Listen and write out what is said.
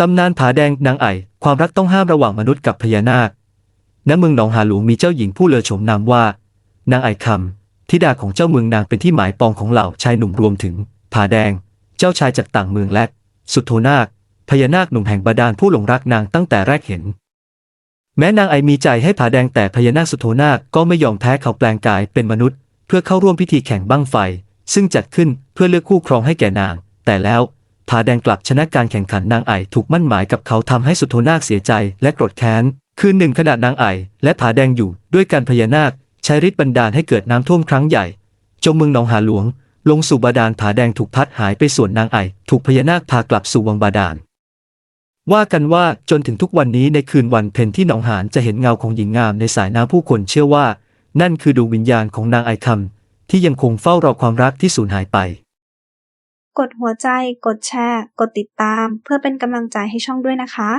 ตำนานผาแดงนางไอความรักต้องห้ามระหว่างมนุษย์กับพญานาค ณ เมืองหนองหาหลวงมีเจ้าหญิงผู้เลอโฉมนามว่า นางไอคำ ธิดาของเจ้าเมืองนางเป็นที่หมายปองของเหล่าชายหนุ่มรวมถึงผาแดง เจ้าชายจากต่างเมืองและ สุโธนาค พญานาคหนุ่มแห่งบาดาลผู้หลงรักนางตั้งแต่แรกเห็น แม้นางไอมีใจให้ผาแดงแต่พญานาคสุโธนาคก็ไม่ยอมแพ้เขาแปลงกายเป็นมนุษย์ เพื่อเข้าร่วมพิธีแข่งบั้งไฟ ซึ่งจัดขึ้นเพื่อเลือกคู่ครองให้แก่นาง แต่แล้ว ผาแดงกลับชนะการแข่งขันนางไอถูกมั่นหมายกับเขาทำให้สุโธนาคเสียใจและโกรธแค้น คืนหนึ่งขณะนางไอและผาแดงอยู่ด้วยกันพญานาคใช้ฤทธิ์บันดาลให้เกิดน้ำท่วมครั้งใหญ่ จมเมืองหนองหาหลวง ลงสู่บาดาลผาแดงถูกพัดหายไปส่วนนางไอถูกพญานาคพากลับสู่วังบาดาลว่ากันว่าจนถึงทุกวันนี้ในคืนวันเพ็ญที่หนองหานจะเห็นเงาของหญิงงามในสายน้ำผู้คนเชื่อว่า นั่นคือดวงวิญญาณของนางไอคำที่ยังคงเฝ้ารอความรักที่สูญหายไป กดหัวใจ กดแชร์ กดติดตาม เพื่อเป็นกำลังใจให้ช่องด้วยนะคะ